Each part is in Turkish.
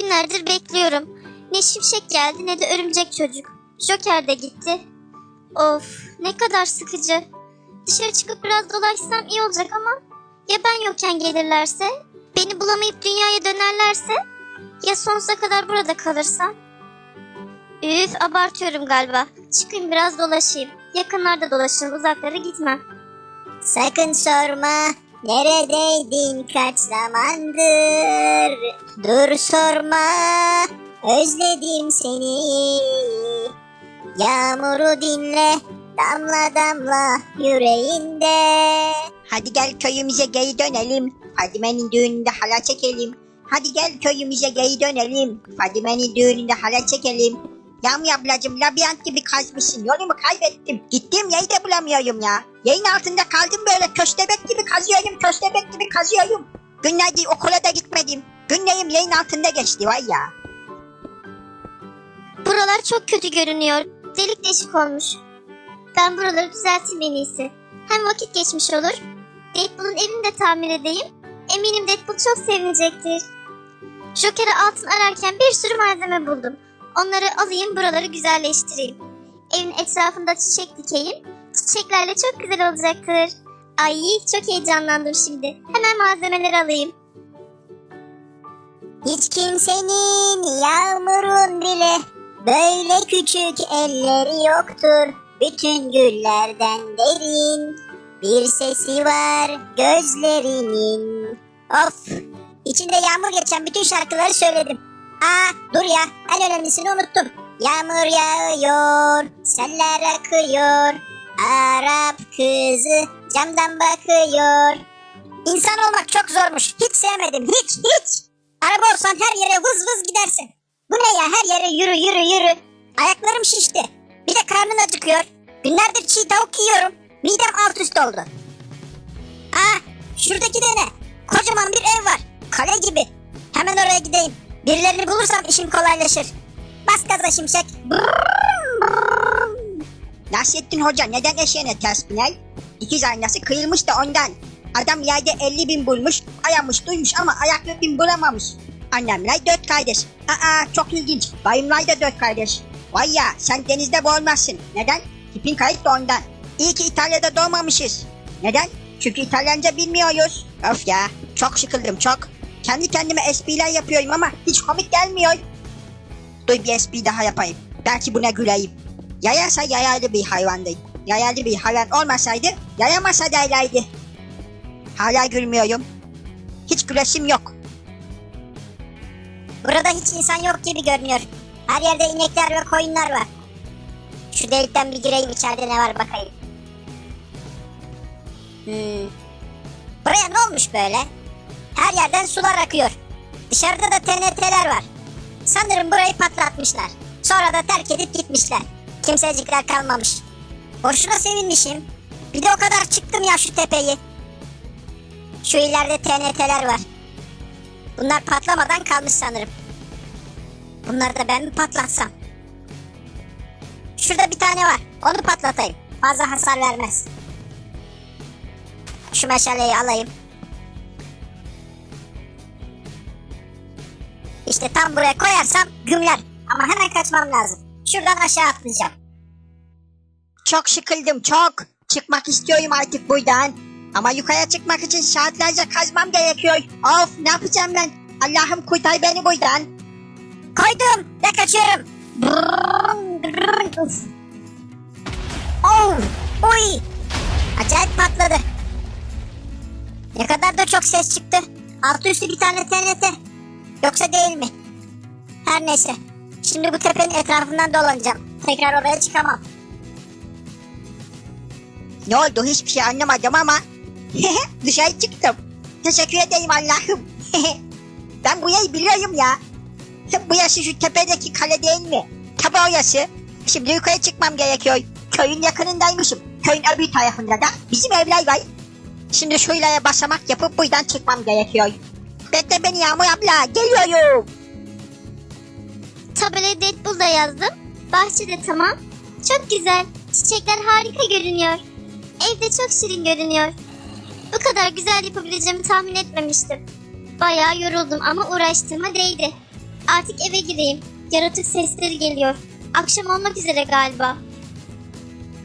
Günlerdir bekliyorum. Ne şimşek geldi ne de örümcek çocuk. Joker de gitti. Of ne kadar sıkıcı. Dışarı çıkıp biraz dolaşsam iyi olacak ama ya ben yokken gelirlerse? Beni bulamayıp dünyaya dönerlerse? Ya sonsuza kadar burada kalırsam? Üf abartıyorum galiba. Çıkayım biraz dolaşayım. Yakınlarda dolaşırım uzaklara gitmem. Sakın sorma neredeydin? Kaç zamandır? Dur sorma. Özledim seni. Yağmuru dinle. Damla damla yüreğinde. Hadi gel köyümüze geri dönelim. Fadime'nin düğününde hala çekelim. Hadi gel köyümüze geri dönelim. Fadime'nin düğününde hala çekelim. Yağmur ablacım labirent gibi kazmışsın. Yolumu kaybettim. Gittiğim yeri de bulamıyorum ya. Yayın altında kaldım böyle köstebek gibi kazıyorum. Köstebek gibi kazıyorum. Günlerdir okula da gitmedim. Günlerim yayın altında geçti var ya. Buralar çok kötü görünüyor. Delik deşik olmuş. Ben buraları düzelteyim en iyisi. Hem vakit geçmiş olur. Deadpool'un evini de tamir edeyim. Eminim Deadpool çok sevinecektir. Joker'e altın ararken bir sürü malzeme buldum. Onları alayım buraları güzelleştireyim. Evin etrafında çiçek dikeyim. Çiçeklerle çok güzel olacaktır. Ay çok heyecanlandım şimdi. Hemen malzemeleri alayım. Hiç kimsenin yağmurun bile böyle küçük elleri yoktur. Bütün güllerden derin bir sesi var gözlerinin. Of! İçinde yağmur geçen bütün şarkıları söyledim. Aa dur ya en önemlisini unuttum. Yağmur yağıyor, seller akıyor. Arap kızı camdan bakıyor. İnsan olmak çok zormuş. Hiç sevmedim. Hiç hiç. Araba olsan her yere vız vız gidersin. Bu ne ya her yere yürü yürü yürü. Ayaklarım şişti. Bir de karnın acıkıyor. Günlerdir çiğ tavuk yiyorum. Midem alt üst oldu. Aa şuradaki de ne? Kocaman bir ev var. Kale gibi. Hemen oraya gideyim. Birilerini bulursam işim kolaylaşır. Bas gaza şimşek. Nasrettin Hoca neden eşeğine ters biner? Dikiz aynası kıyılmış da ondan. Adam yerde 50 bin bulmuş, ayamış duymuş ama ayaklı bin bulamamış. Annemler dört kardeş. Aa çok ilginç. Dayımlar da dört kardeş. Vay ya sen denizde boğulmazsın. Neden? Tipin kayıp da ondan. İyi ki İtalya'da doğmamışız. Neden? Çünkü İtalyanca bilmiyoruz. Of ya çok sıkıldım çok. Kendi kendime espriler yapıyorum ama hiç komik gelmiyor. Dur bir espri daha yapayım. Belki buna güleyim. Yayarsa yayarlı bir hayvandı. Yayarlı bir hayvan olmasaydı yayamasa derlerdi. Hala gülmüyorum. Hiç gülesim yok. Burada hiç insan yok gibi görünüyor. Her yerde inekler ve koyunlar var. Şu delikten bir gireyim içeride ne var bakayım. Hmm. Buraya ne olmuş böyle? Her yerden sular akıyor. Dışarıda da TNT'ler var. Sanırım burayı patlatmışlar. Sonra da terk edip gitmişler. Kimsecikler kalmamış. Boşuna sevinmişim. Bir de o kadar çıktım ya şu tepeyi. Şu ileride TNT'ler var. Bunlar patlamadan kalmış sanırım. Bunları da ben mi patlatsam? Şurada bir tane var. Onu patlatayım. Fazla hasar vermez. Şu meşaleyi alayım. İşte tam buraya koyarsam gümler. Ama hemen kaçmam lazım. Şuradan aşağı atlayacağım. Çok sıkıldım çok. Çıkmak istiyorum artık buradan. Ama yukarıya çıkmak için saatlerce kazmam gerekiyor. Of ne yapacağım ben? Allah'ım kurtar beni buradan. Koydum ve kaçıyorum. Oh, uy. Acayip patladı. Ne kadar da çok ses çıktı. Altı üstü bir tane TNT. Yoksa değil mi? Her neyse. Şimdi bu tepenin etrafından dolanacağım. Tekrar oraya çıkamam. Ne oldu hiçbir şey anlamadım ama dışarı çıktım. Teşekkür ederim Allah'ım. ben bu yeri biliyorum ya. Bu yaşı şu tepedeki kale değil mi? Tabi orası. Şimdi yukarı çıkmam gerekiyor. Köyün yakınındaymışım. Köyün öbür tarafında da bizim evler var. Şimdi şuraya basamak yapıp buradan çıkmam gerekiyor. Bekle beni Yağmur abla geliyorum. Tabelaya Deadpool da yazdım. Bahçe de tamam. Çok güzel. Çiçekler harika görünüyor. Evde çok şirin görünüyor. Bu kadar güzel yapabileceğimi tahmin etmemiştim. Bayağı yoruldum ama uğraştığıma değdi. Artık eve gireyim. Yaratık sesleri geliyor. Akşam olmak üzere galiba.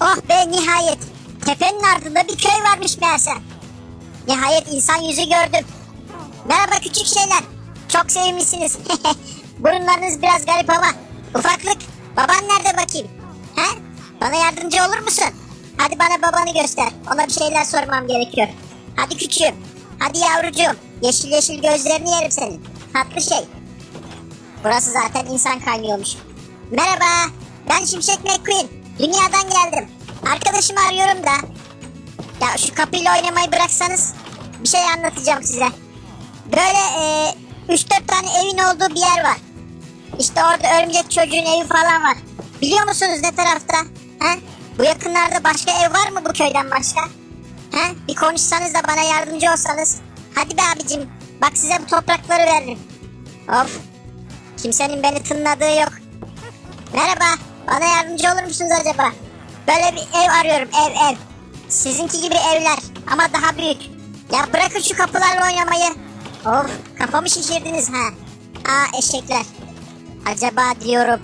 Oh be nihayet. Tepenin ardında bir köy varmış meğerse. Nihayet insan yüzü gördüm. Merhaba küçük şeyler. Çok sevimlisiniz. Burunlarınız biraz garip ama. Ufaklık baban nerede bakayım? He? Bana yardımcı olur musun? Hadi bana babanı göster. Ona bir şeyler sormam gerekiyor. Hadi küçüğüm. Hadi yavrucuğum. Yeşil yeşil gözlerini yerim senin. Tatlı şey. Burası zaten insan kaynıyormuş. Merhaba, ben Şimşek McQueen. Dünyadan geldim. Arkadaşımı arıyorum da. Ya şu kapıyla oynamayı bıraksanız bir şey anlatacağım size. Böyle e, 3-4 tane evin olduğu bir yer var. İşte orada örümcek çocuğun evi falan var. Biliyor musunuz ne tarafta? He? Bu yakınlarda başka ev var mı bu köyden başka? He? Bir konuşsanız da bana yardımcı olsanız. Hadi be abicim. Bak size bu toprakları veririm. Of. Kimsenin beni tınladığı yok. Merhaba. Bana yardımcı olur musunuz acaba? Böyle bir ev arıyorum. Ev ev. Sizinki gibi evler. Ama daha büyük. Ya bırakın şu kapılarla oynamayı. Of kafamı şişirdiniz ha. Aa eşekler. Acaba diyorum.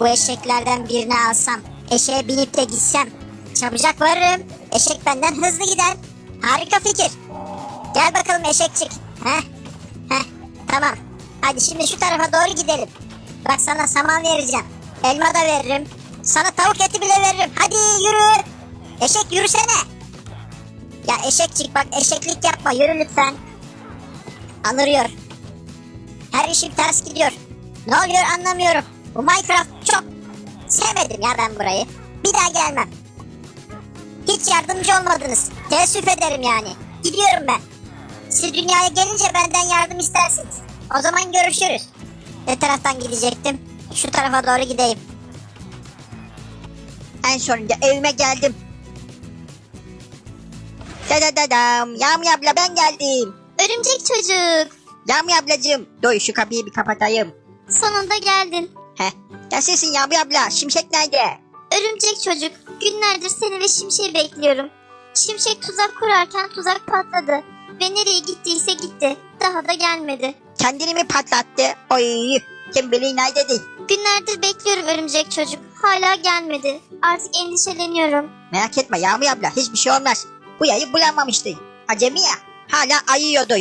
Bu eşeklerden birini alsam. Eşeğe binip de gitsem. Çabucak varırım. Eşek benden hızlı gider. Harika fikir. Gel bakalım eşekçik. Heh. Heh. Tamam. Hadi şimdi şu tarafa doğru gidelim. Bak sana saman vereceğim. Elma da veririm. Sana tavuk eti bile veririm. Hadi yürü. Eşek yürüsene. Ya eşekçik bak eşeklik yapma yürü lütfen. Anırıyor. Her işim ters gidiyor. Ne oluyor anlamıyorum. Bu Minecraft çok sevmedim ya ben burayı. Bir daha gelmem. Hiç yardımcı olmadınız. Teessüf ederim yani. Gidiyorum ben. Siz dünyaya gelince benden yardım istersiniz. O zaman görüşürüz. Ne taraftan gidecektim? Şu tarafa doğru gideyim. En sonunda evime geldim. Dadadadam. Yağmur abla ben geldim. Örümcek çocuk. Yağmur ablacığım. Dur şu kapıyı bir kapatayım. Sonunda geldin. Nasılsın Yağmur abla? Şimşek nerede? Örümcek çocuk. Günlerdir seni ve Şimşek'i bekliyorum. Şimşek tuzak kurarken tuzak patladı. Ve nereye gittiyse gitti. Daha da gelmedi. Kendini mi patlattı? Oy. Kim bilir nerededir? Günlerdir bekliyorum örümcek çocuk. Hala gelmedi. Artık endişeleniyorum. Merak etme Yağmur abla. Hiçbir şey olmaz. Bu yayı bulamamıştı. Acemi ya. Hala ayıyordu.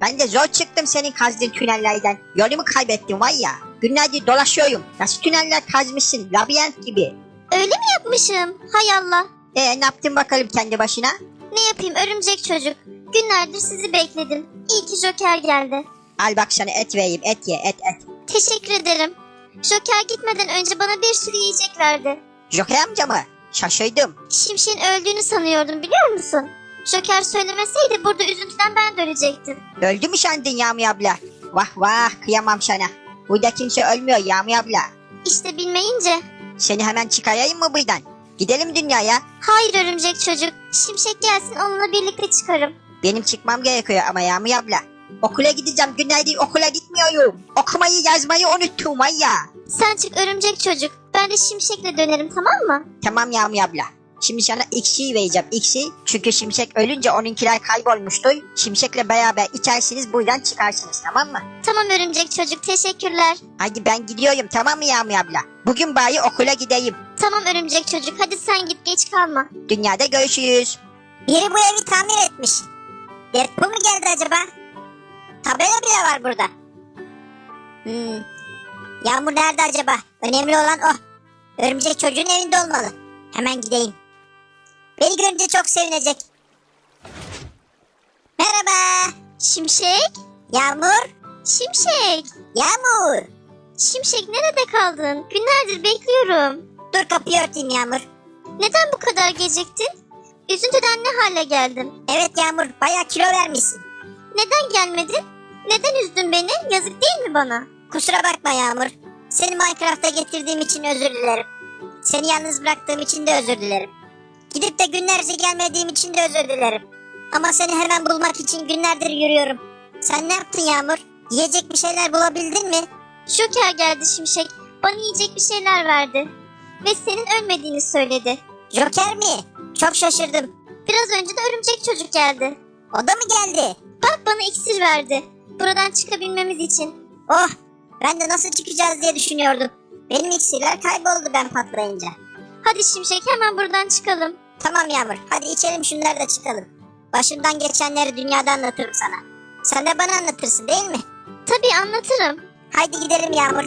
Ben de zor çıktım senin kazdığın tünellerden. Yolumu kaybettim var ya. Günlerdir dolaşıyorum. Nasıl tüneller kazmışsın? Labirent gibi. Öyle mi yapmışım? Hay Allah. E ne yaptın bakalım kendi başına? Ne yapayım örümcek çocuk? Günlerdir sizi bekledim. İyi ki Joker geldi. Al bak sana et vereyim. Et ye et et. Teşekkür ederim. Joker gitmeden önce bana bir sürü yiyecek verdi. Joker amca mı? Şaşırdım. Şimşek'in öldüğünü sanıyordum biliyor musun? Joker söylemeseydi burada üzüntüden ben de ölecektim. Öldü mü sandın Yağmur abla? Vah vah kıyamam sana. Burada kimse ölmüyor Yağmur abla. İşte bilmeyince. Seni hemen çıkarayım mı buradan? Gidelim dünyaya. Hayır örümcek çocuk. Şimşek gelsin onunla birlikte çıkarım. Benim çıkmam gerekiyor ama Yağmur abla. Okula gideceğim. Günlerdir okula gitmiyorum. Okumayı yazmayı unuttum ya. Sen çık örümcek çocuk. Ben de Şimşek'le dönerim tamam mı? Tamam Yağmur abla. Şimdi sana iksir vereceğim iksir. Çünkü Şimşek ölünce onunkiler kaybolmuştu. Şimşekle beraber içersiniz buradan çıkarsınız tamam mı? Tamam örümcek çocuk teşekkürler. Hadi ben gidiyorum tamam mı Yağmur abla? Bugün bari okula gideyim. Tamam örümcek çocuk hadi sen git geç kalma. Dünyada görüşürüz. Biri bu evi tamir etmiş. Deadpool mu geldi acaba? Tabela bile var burada. Hmm. Yağmur nerede acaba? Önemli olan o. Örümcek çocuğun evinde olmalı. Hemen gideyim. Görünce çok sevinecek. Merhaba. Şimşek? Yağmur. Şimşek! Yağmur. Şimşek nerede kaldın? Günlerdir bekliyorum. Dur kapıyı örteyim Yağmur. Neden bu kadar geciktin? Üzüntüden ne hale geldin? Evet Yağmur bayağı kilo vermişsin. Neden gelmedin? Neden üzdün beni? Yazık değil mi bana? Kusura bakma Yağmur. Seni Minecraft'a getirdiğim için özür dilerim. Seni yalnız bıraktığım için de özür dilerim. Gidip de günlerce gelmediğim için de özür dilerim. Ama seni hemen bulmak için günlerdir yürüyorum. Sen ne yaptın Yağmur? Yiyecek bir şeyler bulabildin mi? Joker geldi Şimşek. Bana yiyecek bir şeyler verdi. Ve senin ölmediğini söyledi. Joker mi? Çok şaşırdım. Biraz önce de örümcek çocuk geldi. O da mı geldi? Bak bana iksir verdi. Buradan çıkabilmemiz için. Oh! Ben de nasıl çıkacağız diye düşünüyordum. Benim iksirler kayboldu ben patlayınca. Hadi Şimşek hemen buradan çıkalım. Tamam Yağmur hadi içelim şunları da çıkalım. Başımdan geçenleri dünyada anlatırım sana. Sen de bana anlatırsın değil mi? Tabii anlatırım. Haydi gidelim Yağmur.